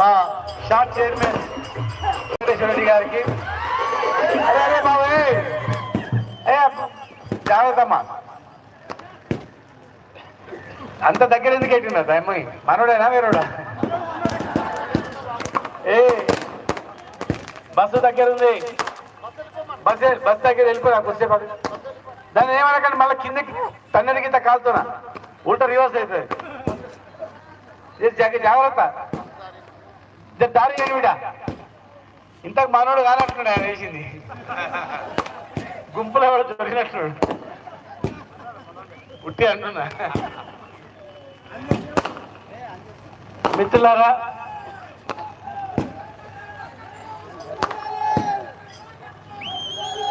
మా shop chairman Venkateswara Reddy గారికి. అరే అరే బాబు ఏ జాగ్రత్త అంత దగ్గర ఎందుకు ఎట్టినా అమ్మాయి మనోడేనా వేరోడా? ఏ బస్సు దగ్గర ఉంది. బస్ బస్ దగ్గర వెళ్ళిపోయి నాకు వచ్చే పది దాన్ని ఏమనకండి మళ్ళీ కిందకి తన్నడి కింద కాలుతున్నా. ఉల్టా రివర్స్ అవుతుంది. జాగ్రత్త. ఇద్దరు దారి కానీ ఇంతకు మనోడు కానట్టున్నాడు ఆయన వేసింది. గుంపులో కూడా దొరికినట్టున్నాడు. ఉట్టి అంటున్నా మిత్రులారా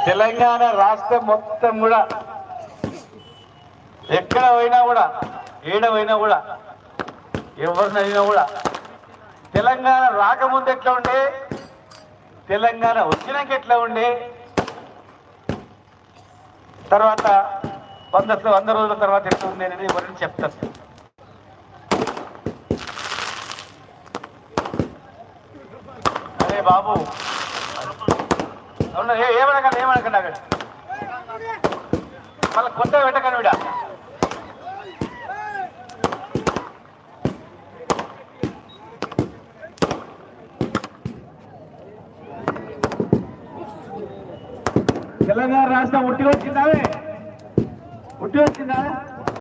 తెలంగాణ రాష్ట్రం మొత్తం కూడా ఎక్కడ పోయినా కూడా ఏడ పోయినా కూడా ఎవరినైనా కూడా తెలంగాణ రాకముందు ఎట్లా ఉండే? తెలంగాణ వచ్చినాక ఎట్లా ఉండే? తర్వాత వంద వంద రోజుల తర్వాత ఎట్లా ఉంది అనేది ఎవరిని చెప్తాను అరే బాబు. అవునా ఏమనకండి ఏమనకండి అక్కడ మళ్ళీ కొత్త పెట్టకండి విడా. తెలంగాణ రాష్ట్రం ఉట్టి వచ్చిందావే ఉట్టి వచ్చిందా